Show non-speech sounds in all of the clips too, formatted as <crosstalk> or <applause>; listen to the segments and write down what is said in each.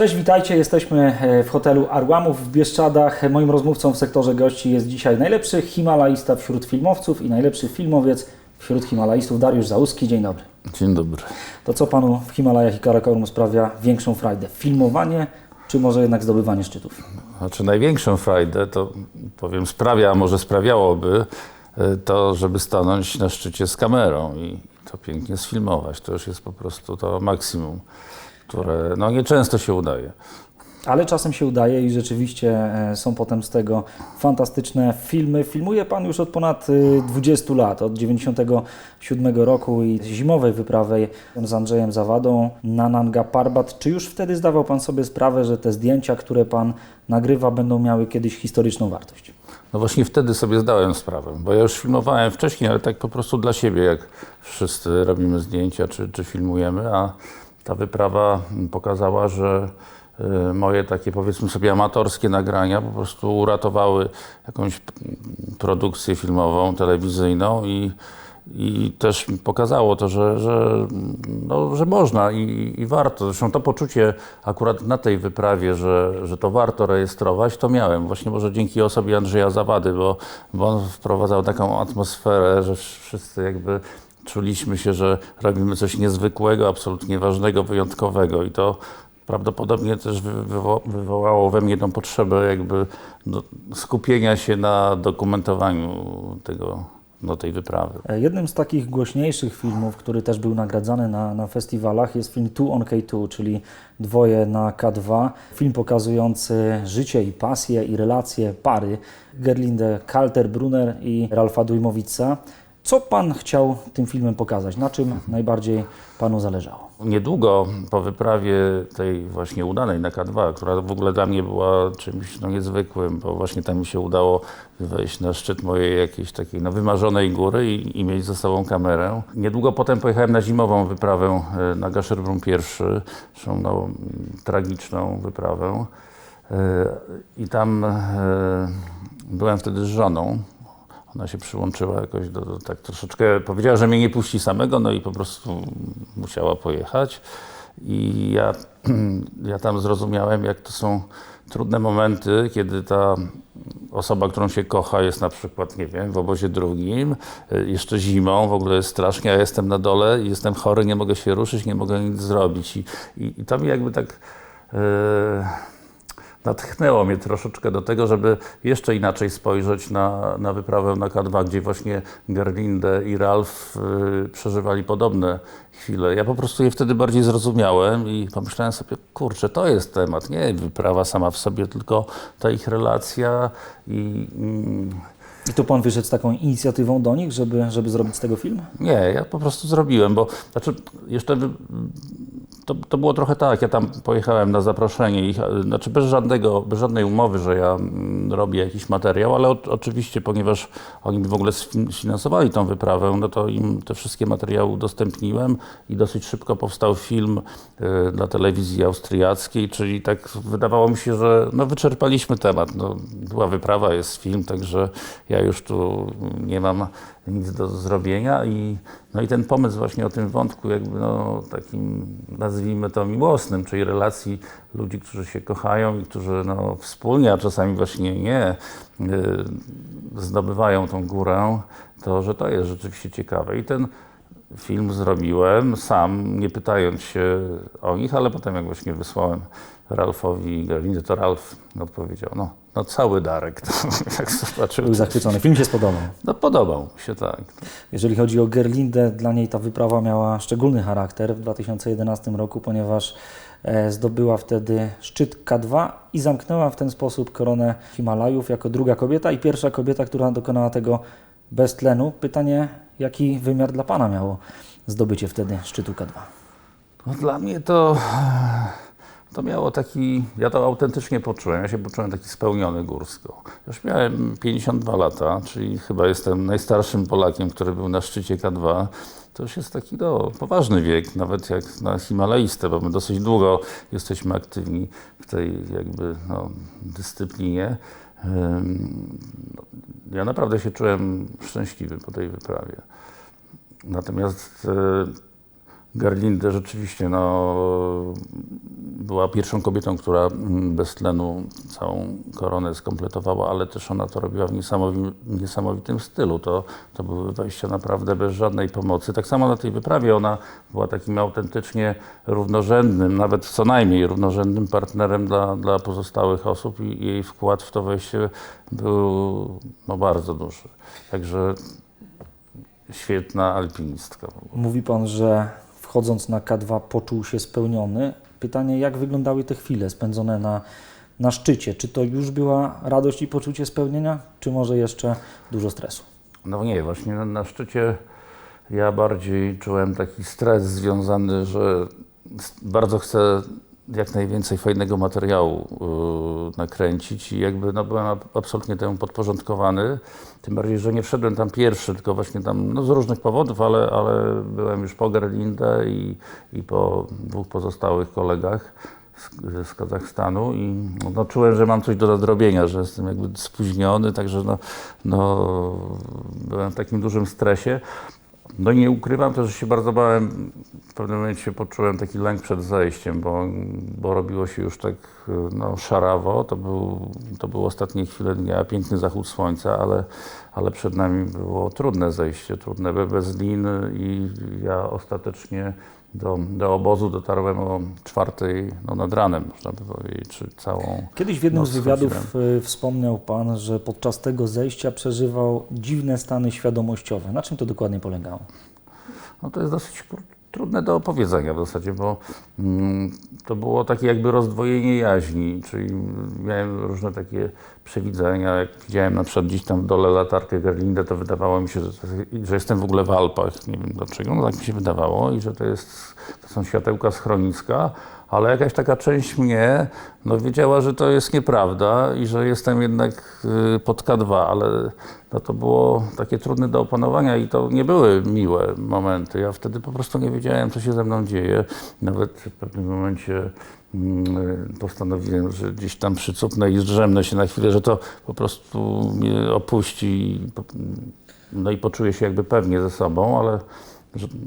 Cześć, witajcie. Jesteśmy e, w hotelu Arłamów w Bieszczadach. Moim rozmówcą w sektorze gości jest dzisiaj najlepszy himalaista wśród filmowców i najlepszy filmowiec wśród himalaistów Dariusz Załuski. Dzień dobry. Dzień dobry. To co Panu w Himalajach i Karakorum sprawia większą frajdę? Filmowanie czy może jednak zdobywanie szczytów? Znaczy największą frajdę to powiem sprawia, a może sprawiałoby y, to, żeby stanąć na szczycie z kamerą i to pięknie sfilmować. To już jest po prostu to maksimum, które no nieczęsto się udaje. Ale czasem się udaje i rzeczywiście e, są potem z tego fantastyczne filmy. Filmuje Pan już od ponad y, 20 lat, od 97 roku i zimowej wyprawy z Andrzejem Zawadą na Nanga Parbat. Czy już wtedy zdawał Pan sobie sprawę, że te zdjęcia, które Pan nagrywa, będą miały kiedyś historyczną wartość? No właśnie wtedy sobie zdałem sprawę, bo ja już filmowałem wcześniej, ale tak po prostu dla siebie, jak wszyscy robimy zdjęcia czy, czy filmujemy, a ta wyprawa pokazała, że y, moje takie powiedzmy sobie amatorskie nagrania po prostu uratowały jakąś produkcję filmową, telewizyjną i, i też pokazało to, że, że, no, że można i, i warto. Zresztą to poczucie akurat na tej wyprawie, że, że to warto rejestrować, to miałem. Właśnie może dzięki osobie Andrzeja Zawady, bo, bo on wprowadzał taką atmosferę, że wszyscy jakby czuliśmy się, że robimy coś niezwykłego, absolutnie ważnego, wyjątkowego i to prawdopodobnie też wy- wywo- wywołało we mnie tą potrzebę jakby skupienia się na dokumentowaniu tego, no, tej wyprawy. E, Jednym z takich głośniejszych filmów, który też był nagradzany na, na festiwalach, jest film Two on K2, czyli Dwoje na K2. Film pokazujący życie i pasję i relacje pary Gerlinde Kalter-Brunner i Ralfa Dujmowica. Co Pan chciał tym filmem pokazać? Na czym najbardziej Panu zależało? Niedługo po wyprawie tej właśnie udanej na K2, która w ogóle dla mnie była czymś no, niezwykłym, bo właśnie tam mi się udało wejść na szczyt mojej jakiejś takiej no, wymarzonej góry i, i mieć ze sobą kamerę. Niedługo potem pojechałem na zimową wyprawę e, na Gasherbrum I, zresztą no, tragiczną wyprawę. E, I tam e, byłem wtedy z żoną. Ona się przyłączyła jakoś do, do tak troszeczkę, powiedziała, że mnie nie puści samego, no i po prostu musiała pojechać. I ja, <clears throat> ja tam zrozumiałem, jak to są trudne momenty, kiedy ta osoba, którą się kocha, jest na przykład, nie wiem, w obozie drugim, y, jeszcze zimą, w ogóle jest strasznie, ja jestem na dole, jestem chory, nie mogę się ruszyć, nie mogę nic zrobić. I, i, i to mi jakby tak. Yy, natchnęło mnie troszeczkę do tego, żeby jeszcze inaczej spojrzeć na, na wyprawę na K2, gdzie właśnie Gerlinde i Ralf y, przeżywali podobne chwile. Ja po prostu je wtedy bardziej zrozumiałem i pomyślałem sobie, kurczę, to jest temat, nie wyprawa sama w sobie, tylko ta ich relacja i... Mm, I tu Pan wyszedł z taką inicjatywą do nich, żeby, żeby zrobić z tego film? Nie, ja po prostu zrobiłem, bo znaczy jeszcze to, to było trochę tak, ja tam pojechałem na zaproszenie e, znaczy bez żadnego, bez żadnej umowy, że ja mm, robię jakiś materiał, ale o, oczywiście, ponieważ oni w ogóle sfin- sfinansowali tą wyprawę, no to im te wszystkie materiały udostępniłem i dosyć szybko powstał film e, dla telewizji austriackiej, czyli tak wydawało mi się, że no wyczerpaliśmy temat, no, była wyprawa, jest film, także ja już tu nie mam nic do zrobienia i, no i ten pomysł właśnie o tym wątku jakby no, takim nazwijmy to miłosnym, czyli relacji ludzi, którzy się kochają i którzy no, wspólnie, a czasami właśnie nie, y, zdobywają tą górę, to że to jest rzeczywiście ciekawe. I ten film zrobiłem sam, nie pytając się o nich, ale potem jak właśnie wysłałem Ralfowi i Gerlindzie, to Ralf odpowiedział, no, no cały Darek, to <laughs> jak zobaczył, Był zachwycony. Film się spodobał. no podobał mi się tak. Jeżeli chodzi o Gerlindę, dla niej ta wyprawa miała szczególny charakter w 2011 roku, ponieważ e, zdobyła wtedy szczyt K2 i zamknęła w ten sposób koronę Himalajów jako druga kobieta i pierwsza kobieta, która dokonała tego bez tlenu. Pytanie, jaki wymiar dla Pana miało zdobycie wtedy szczytu K2? No, dla mnie to, to miało taki, ja to autentycznie poczułem, ja się poczułem taki spełniony górsko. Już miałem 52 lata, czyli chyba jestem najstarszym Polakiem, który był na szczycie K2. To już jest taki no, poważny wiek, nawet jak na Himalajstę, bo my dosyć długo jesteśmy aktywni w tej jakby no, dyscyplinie. No, Ja naprawdę się czułem szczęśliwy po tej wyprawie. Natomiast e, Gerlindę rzeczywiście no, była pierwszą kobietą, która bez tlenu całą koronę skompletowała, ale też ona to robiła w niesamowitym, niesamowitym stylu. To, to były wejścia naprawdę bez żadnej pomocy. Tak samo na tej wyprawie ona była takim autentycznie równorzędnym, nawet co najmniej równorzędnym partnerem dla, dla pozostałych osób i jej wkład w to wejście był no, bardzo duży. Także świetna alpinistka. Mówi Pan, że wchodząc na K2 poczuł się spełniony. Pytanie, jak wyglądały te chwile spędzone na, na szczycie? Czy to już była radość i poczucie spełnienia, czy może jeszcze dużo stresu? No nie, właśnie na, na szczycie ja bardziej czułem taki stres związany, że bardzo chcę jak najwięcej fajnego materiału yy, nakręcić i jakby no, byłem ab- absolutnie temu podporządkowany. Tym bardziej, że nie wszedłem tam pierwszy, tylko właśnie tam no, z różnych powodów, ale, ale byłem już po Gerlindę i, i po dwóch pozostałych kolegach z, z Kazachstanu i no, czułem, że mam coś do nadrobienia, że jestem jakby spóźniony, także no, no, byłem w takim dużym stresie. No nie ukrywam też, że się bardzo bałem, w pewnym momencie poczułem taki lęk przed zejściem, bo, bo robiło się już tak no, szarawo, to był, to były ostatnie chwile dnia, piękny zachód słońca, ale, ale przed nami było trudne zejście, trudne be- bez lin i ja ostatecznie do, do obozu dotarłem o czwartej no, nad ranem, można by powiedzieć, czy całą... Kiedyś w jednym z wywiadów y, wspomniał Pan, że podczas tego zejścia przeżywał dziwne stany świadomościowe. Na czym to dokładnie polegało? No to jest dosyć trudne do opowiedzenia w zasadzie, bo mm, to było takie jakby rozdwojenie jaźni, czyli miałem różne takie przewidzenia. Jak widziałem na przykład gdzieś tam w dole latarkę Gerlindę, to wydawało mi się, że, że jestem w ogóle w Alpach. Nie wiem dlaczego, no tak mi się wydawało i że to, jest, to są światełka schroniska, ale jakaś taka część mnie no, wiedziała, że to jest nieprawda i że jestem jednak y, pod K2, ale no, to było takie trudne do opanowania i to nie były miłe momenty. Ja wtedy po prostu nie wiedziałem, co się ze mną dzieje. Nawet w pewnym momencie mm, postanowiłem, że gdzieś tam przycupnę i zdrzemnę się na chwilę, że to po prostu mnie opuści. No i poczuję się jakby pewnie ze sobą, ale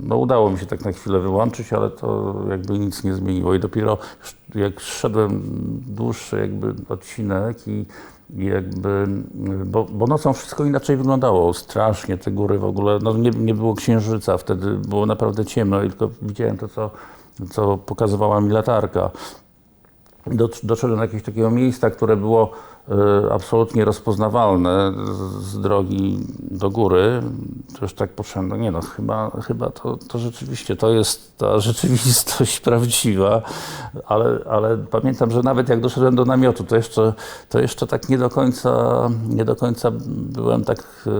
no udało mi się tak na chwilę wyłączyć, ale to jakby nic nie zmieniło. I dopiero jak szedłem dłuższy jakby odcinek i, jakby, bo, bo nocą wszystko inaczej wyglądało, strasznie te góry w ogóle, no nie, nie było księżyca wtedy, było naprawdę ciemno i tylko widziałem to, co, co pokazywała mi latarka. Do, doszedłem do jakiegoś takiego miejsca, które było absolutnie rozpoznawalne z, drogi do góry. To już tak poszedłem, no nie no, chyba, chyba to, to rzeczywiście, to jest ta <laughs> rzeczywistość prawdziwa, ale, ale pamiętam, że nawet jak doszedłem do namiotu, to jeszcze, to jeszcze tak nie do końca, nie do końca byłem tak e,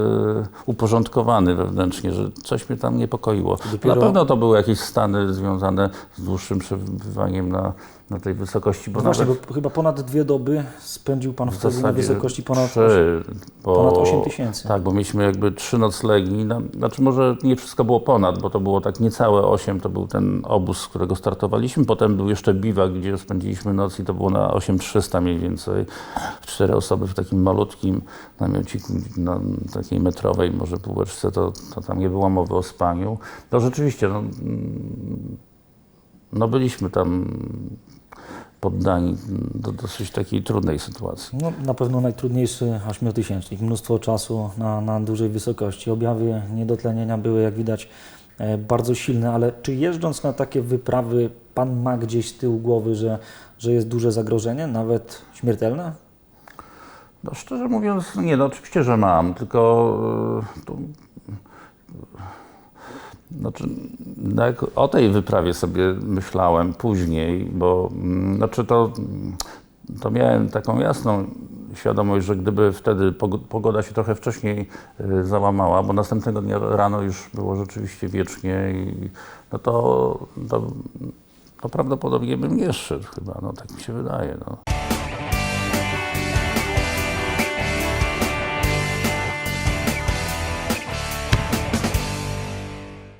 uporządkowany wewnętrznie, że coś mnie tam niepokoiło. Dopiero- Na pewno to były jakieś stany związane z dłuższym przebywaniem na, na tej wysokości, bo No właśnie, nawet bo chyba ponad dwie doby spędził Pan wtedy na wysokości ponad trzy, bo, ponad 8 tysięcy. Tak, bo mieliśmy jakby trzy noclegi. No, znaczy może nie wszystko było ponad, bo to było tak niecałe 8, to był ten obóz, z którego startowaliśmy. Potem był jeszcze biwak, gdzie spędziliśmy noc i to było na 8300 mniej więcej. Cztery osoby w takim malutkim namiociku, na takiej metrowej może półeczce, to, to tam nie było mowy o spaniu. To rzeczywiście, no, mm, no byliśmy tam poddani do dosyć takiej trudnej sytuacji. No, na pewno najtrudniejszy ośmiotysięcznik, mnóstwo czasu na, na dużej wysokości. Objawy niedotlenienia były, jak widać, e, bardzo silne, ale czy jeżdżąc na takie wyprawy, Pan ma gdzieś z tyłu głowy, że, że jest duże zagrożenie, nawet śmiertelne? No szczerze mówiąc, nie, no oczywiście, że mam, tylko e, tu, znaczy, no o tej wyprawie sobie myślałem później, bo mm, znaczy to, to miałem taką jasną świadomość, że gdyby wtedy pogo- pogoda się trochę wcześniej e, załamała, bo następnego dnia rano już było rzeczywiście wiecznie i no to, to, to prawdopodobnie bym nie szedł chyba, no tak mi się wydaje. No.